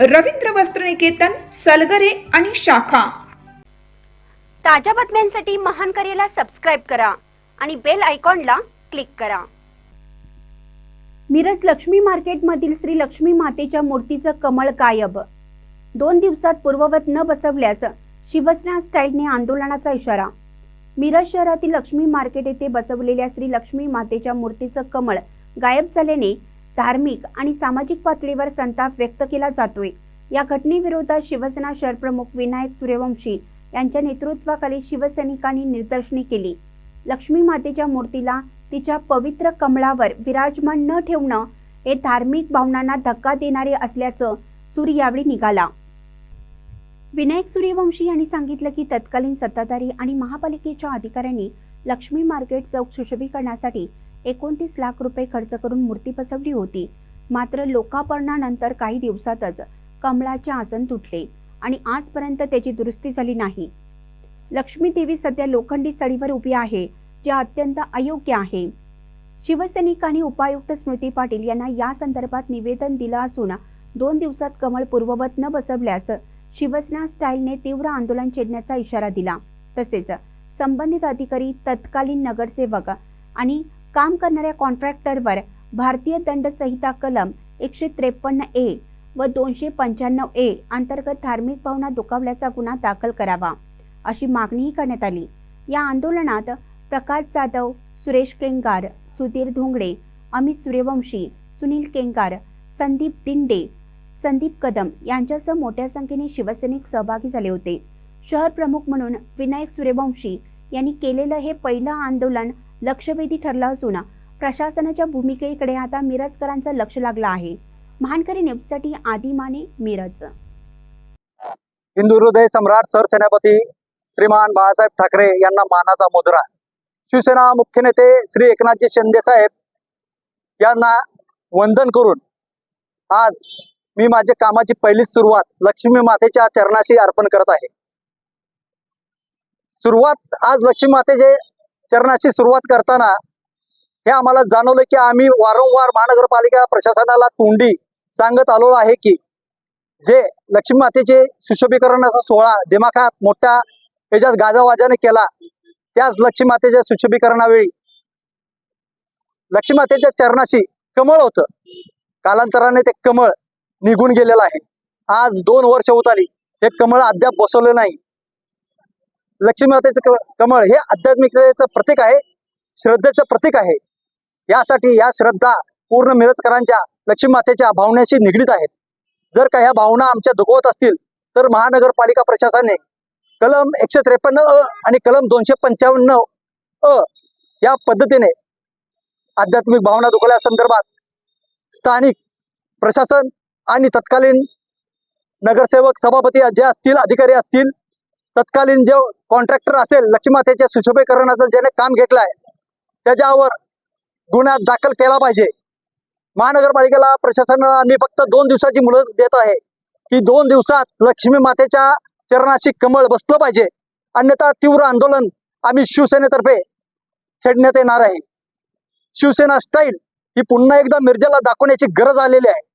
रवींद्र वस्त्रनिकेतन सलगरे आणि शाखा. ताज्या बातम्यांसाठी महान करेला सबस्क्राईब करा आणि बेल आयकॉनला क्लिक करा. मिरज लक्ष्मी मार्केटमधील श्री लक्ष्मी मातेच्या मूर्तीचं कमळ गायब. दोन दिवसात पूर्ववत न बसवल्यास शिवसेना स्टाईलने आंदोलनाचा इशारा. मिरज शहरातील लक्ष्मी मार्केट येथे बसवलेल्या श्री लक्ष्मी मातेच्या मूर्तीचं कमळ गायब झाल्याने धार्मिक आणि सामाजिक पातळीवर संताप व्यक्त केला जातोय. या घटनेविरोधात शिवसेना शहरप्रमुख विनायक सूर्यवंशी यांच्या नेतृत्वाखाली शिवसैनिकांनी निदर्शने केली. लक्ष्मी मातेच्या मूर्तीला तिच्या पवित्र कमळावर विराजमान न ठेवणं हे धार्मिक भावनांना धक्का देणारे असल्याचं सूर यावेळी निघाला. विनायक सूर्यवंशी यांनी सांगितलं की तत्कालीन सत्ताधारी आणि महापालिकेच्या अधिकाऱ्यांनी लक्ष्मी मार्केट चौक सुशोभीकरणासाठी एकोणतीस लाख रुपये खर्च करून मूर्ती बसवली होती. मात्र लोकार्पणानंतर काही दिवसातच कमळाचे आसन तुटले आणि आजपर्यंत त्याची दुरुस्ती झाली नाही. लक्ष्मी देवी सध्या लोखंडी सडीवर उभी आहे जे अत्यंत अयोग्य आहे. शिवसैनिकांनी उपायुक्त स्मृती पाटील यांना या संदर्भात निवेदन दिलं असून दोन दिवसात कमळ पूर्ववत न बसवल्यास शिवसेना स्टाईलने तीव्र आंदोलन छेडण्याचा इशारा दिला. तसेच संबंधित अधिकारी तत्कालीन नगरसेवक आणि काम करणाऱ्या कॉन्ट्रॅक्टरवर भारतीय दंड संहिता कलम एकशे त्रेपन्न ए व दोनशे पंच्याण्णव ए अंतर्गत धार्मिक भावना दुखावल्याचा गुन्हा दाखल करावा अशी मागणीही करण्यात आली. या आंदोलनात प्रकाश जाधव सुरेश केंगार सुधीर धोंगडे अमित सूर्यवंशी सुनील केंगार संदीप दिंडे संदीप कदम यांच्यासह मोठ्या संख्येने शिवसैनिक सहभागी झाले होते. शहर प्रमुख म्हणून विनायक सूर्यवंशी यांनी केलेलं हे पहिलं आंदोलन लक्षवेधी ठरला असून प्रशासनाच्या भूमिकेकडे आता मिरजकरांचं लक्ष लागलं आहे. महानकरी न्यूजसाठी आदी माने मिरज. हिंदू हृदय सम्राट सरसेनापती श्रीमान बाळासाहेब ठाकरे यांना मानाचा मुजरा. शिवसेना मुख्य नेते श्री एकनाथजी शिंदे साहेब यांना वंदन करून आज मी माझ्या कामाची पहिलीच सुरुवात लक्ष्मी मातेच्या चरणाशी अर्पण करत आहे. सुरुवात आज लक्ष्मी मातेचे चरणाशी सुरुवात करताना हे आम्हाला जाणवलं की आम्ही वारंवार महानगरपालिका प्रशासनाला तोंडी सांगत आलो आहे की जे लक्ष्मी मातेचे सुशोभीकरणाचा सोहळा दिमाखात मोठ्या याच्यात गाजावाजाने केला त्याच लक्ष्मी मातेच्या सुशोभीकरणावेळी लक्ष्मी मातेच्या चरणाशी कमळ होतं. कालांतराने ते कमळ निघून गेलेलं आहे. आज दोन वर्ष होत आली. हे कमळ अद्याप बसवलं नाही. लक्ष्मी मातेचं क- कमळ हे आध्यात्मिकतेचं प्रतीक आहे श्रद्धेचं प्रतीक आहे. यासाठी या श्रद्धा पूर्ण मिरजकरांच्या लक्ष्मी मातेच्या भावनेशी निगडीत आहेत. जर का ह्या भावना आमच्या दुखवत असतील तर महानगरपालिका प्रशासनाने कलम एकशे त्रेपन्न अ आणि कलम दोनशे पंचावन्न अ या पद्धतीने आध्यात्मिक भावना दुखवल्या संदर्भात स्थानिक प्रशासन आणि तत्कालीन नगरसेवक सभापती जे असतील अधिकारी असतील तत्कालीन जो कॉन्ट्रॅक्टर असेल लक्ष्मीमातेच्या सुशोभीकरणाचं ज्याने काम घेतलं आहे त्याच्यावर गुन्हा दाखल केला पाहिजे. महानगरपालिकेला प्रशासनाला मी फक्त दोन दिवसाची मुदत देत आहे. की दोन दिवसात लक्ष्मी मातेच्या चरणाशी कमळ बसलं पाहिजे. अन्यथा तीव्र आंदोलन आम्ही शिवसेनेतर्फे छेडण्यात येणार आहे. शिवसेना स्टाईल ही पुन्हा एकदा मिरजेला दाखवण्याची गरज आलेली आहे.